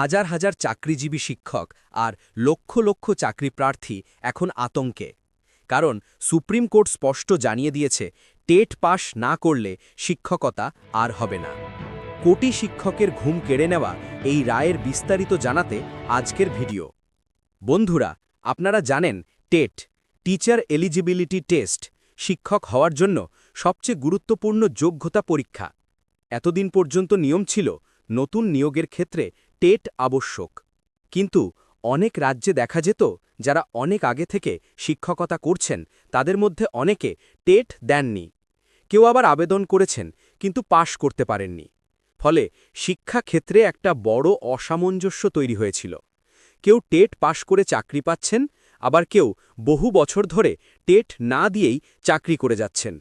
হাজার হাজার চাকরিজীবী শিক্ষক আর লক্ষ লক্ষ চাকরি প্রার্থী এখন আতঙ্কে। কারণ সুপ্রিম কোর্ট স্পষ্ট জানিয়ে দিয়েছে, টেট পাশ না করলে শিক্ষকতা আর হবে না। কোটি শিক্ষকের ঘুম কেড়ে নেওয়া এই রায়ের বিস্তারিত জানাতে আজকের ভিডিও। বন্ধুরা, আপনারা জানেন, টেট, টিচার এলিজিবিলিটি টেস্ট, শিক্ষক হওয়ার জন্য সবচেয়ে গুরুত্বপূর্ণ যোগ্যতা পরীক্ষা। এতদিন পর্যন্ত নিয়ম ছিল, নতুন নিয়োগের ক্ষেত্রে টেট আবশ্যক। কিন্তু অনেক রাজ্যে দেখা যেত, যারা অনেক আগে থেকে শিক্ষকতা করছেন, তাদের মধ্যে অনেকে টেট দেননি। কেউ আবার আবেদন করেছেন, কিন্তু পাশ করতে পারেননি। ফলে শিক্ষা ক্ষেত্রে একটা বড় অসামঞ্জস্য তৈরি হয়েছিল। কেউ টেট পাশ করে চাকরি পাচ্ছেন, আবার কেউ বহু বছর ধরে টেট না দিয়েই চাকরি করে যাচ্ছেন।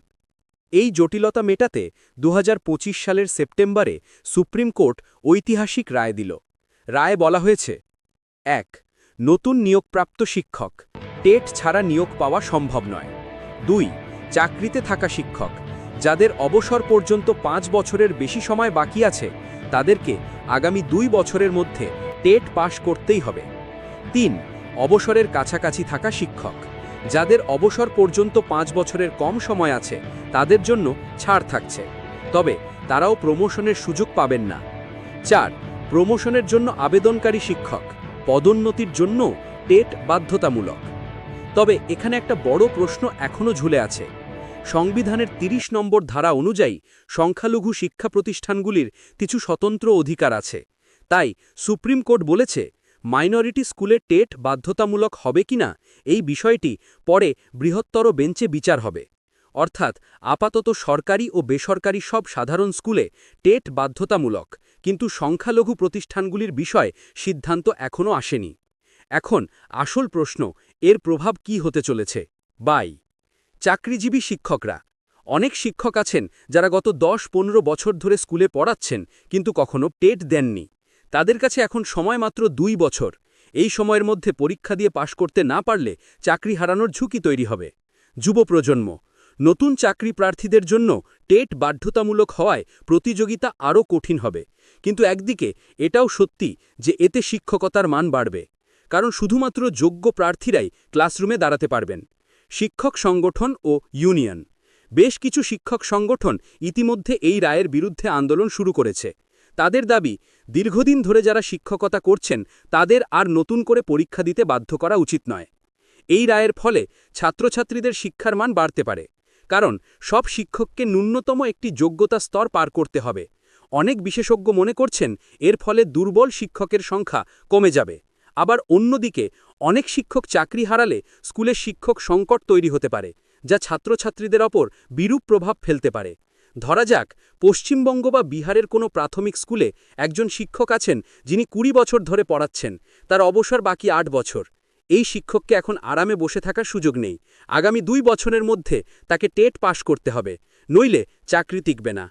এই জটিলতা মেটাতে দু হাজার পঁচিশ সালের সেপ্টেম্বরে সুপ্রিম কোর্ট ঐতিহাসিক রায় দিল। রায়ে বলা হয়েছে, এক, নতুন নিয়োগপ্রাপ্ত শিক্ষক, টেট ছাড়া নিয়োগ পাওয়া সম্ভব নয়। দুই, চাকরিতে থাকা শিক্ষক, যাদের অবসর পর্যন্ত পাঁচ বছরের বেশি সময় বাকি আছে, তাদেরকে আগামী দুই বছরের মধ্যে টেট পাশ করতেই হবে। তিন, অবসরের কাছাকাছি থাকা শিক্ষক, যাদের অবসর পর্যন্ত পাঁচ বছরের কম সময় আছে, তাদের জন্য ছাড় থাকছে। তবে তারাও প্রমোশনের সুযোগ পাবেন না। চার প্রমোশনের জন্য আবেদনকারী শিক্ষক, পদোন্নতির জন্য টেট বাধ্যতামূলক। তবে এখানে একটা বড় প্রশ্ন এখনও ঝুলে আছে। সংবিধানের ৩০ নম্বর ধারা অনুযায়ী সংখ্যালঘু শিক্ষা প্রতিষ্ঠানগুলির কিছু স্বতন্ত্র অধিকার আছে। তাই সুপ্রিম কোর্ট বলেছে, মাইনরিটি স্কুলে টেট বাধ্যতামূলক হবে কিনা এই বিষয়টি পরে বৃহত্তর বেঞ্চে বিচার হবে। অর্থাৎ আপাতত সরকারি ও বেসরকারি সব সাধারণ স্কুলে টেট বাধ্যতামূলক। কিন্তু সংখ্যালঘু প্রতিষ্ঠানগুলির বিষয় সিদ্ধান্ত এখনও আসেনি। এখন আসল প্রশ্ন, এর প্রভাব কি হতে চলেছে? বাই। চাকরিজীবী শিক্ষকরা। অনেক শিক্ষক আছেন যারা গত দশ পনেরো বছর ধরে স্কুলে পড়াচ্ছেন কিন্তু কখনো টেট দেননি। তাদের কাছে এখন সময় মাত্র দুই বছর। এই সময়ের মধ্যে পরীক্ষা দিয়ে পাশ করতে না পারলে চাকরি হারানোর ঝুঁকি তৈরি হবে। যুব প্রজন্ম নতুন চাকরি প্রার্থীদের জন্য টেট বাধ্যতামূলক হওয়ায় প্রতিযোগিতা আরও কঠিন হবে। কিন্তু একদিকে এটাও সত্যি যে এতে শিক্ষকতার মান বাড়বে, কারণ শুধুমাত্র যোগ্য প্রার্থীরাই ক্লাসরুমে দাঁড়াতে পারবেন। শিক্ষক সংগঠন ও ইউনিয়ন। বেশ কিছু শিক্ষক সংগঠন ইতিমধ্যে এই রায়ের বিরুদ্ধে আন্দোলন শুরু করেছে। তাদের দাবি, দীর্ঘদিন ধরে যারা শিক্ষকতা করছেন, তাদের আর নতুন করে পরীক্ষা দিতে বাধ্য করা উচিত নয়। এই রায়ের ফলে ছাত্রছাত্রীদের শিক্ষার মান বাড়তে পারে। কারণ সব শিক্ষককে ন্যূনতম একটি যোগ্যতা স্তর পার করতে হবে। অনেক বিশেষজ্ঞ মনে করছেন, এর ফলে দুর্বল শিক্ষকের সংখ্যা কমে যাবে। আবার অন্যদিকে, অনেক শিক্ষক চাকরি হারালে স্কুলে শিক্ষক সংকট তৈরি হতে পারে, যা ছাত্রছাত্রীদের ওপর বিরূপ প্রভাব ফেলতে পারে। ধরা যাক, পশ্চিমবঙ্গ বা বিহারের কোনো প্রাথমিক স্কুলে একজন শিক্ষক আছেন যিনি কুড়ি বছর ধরে পড়াচ্ছেন, তার অবসর বাকি আট বছর। এই শিক্ষককে এখন আরামে বসে থাকার সুযোগ নেই। আগামী দুই বছরের মধ্যে তাকে টেট পাশ করতে হবে, নইলে চাকরি টিকবে না।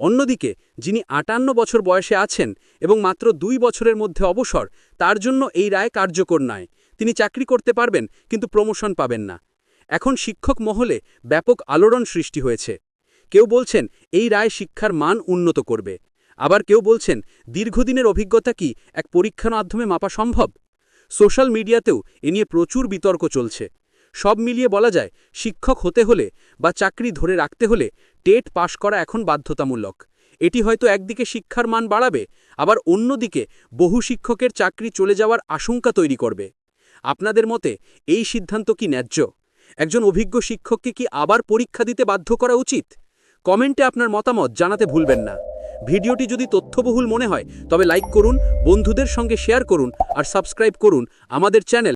অন্যদিকে, যিনি আটান্ন বছর বয়সে আছেন এবং মাত্র দুই বছরের মধ্যে অবসর, তার জন্য এই রায় কার্যকর নয়। তিনি চাকরি করতে পারবেন, কিন্তু প্রমোশন পাবেন না। এখন শিক্ষক মহলে ব্যাপক আলোড়ন সৃষ্টি হয়েছে। কেউ বলছেন, এই রায় শিক্ষার মান উন্নত করবে। আবার কেউ বলছেন, দীর্ঘদিনের অভিজ্ঞতা কি এক পরীক্ষার মাধ্যমে মাপা সম্ভব? সোশ্যাল মিডিয়াতেও এ নিয়ে প্রচুর বিতর্ক চলছে। সব মিলিয়ে বলা যায়, শিক্ষক হতে হলে বা চাকরি ধরে রাখতে হলে টেট পাশ করা এখন বাধ্যতামূলক। এটি হয়তো একদিকে শিক্ষার মান বাড়াবে, আবার অন্যদিকে বহু শিক্ষকের চাকরি চলে যাওয়ার আশঙ্কা তৈরি করবে। আপনাদের মতে এই সিদ্ধান্ত কি ন্যায্য? একজন অভিজ্ঞ শিক্ষককে কি আবার পরীক্ষা দিতে বাধ্য করা উচিত? কমেন্টে আপনার মতামত জানাতে ভুলবেন না। ভিডিওটি যদি তথ্যবহুল মনে হয়, তবে লাইক করুন, বন্ধুদের সঙ্গে শেয়ার করুন আর সাবস্ক্রাইব করুন আমাদের চ্যানেল।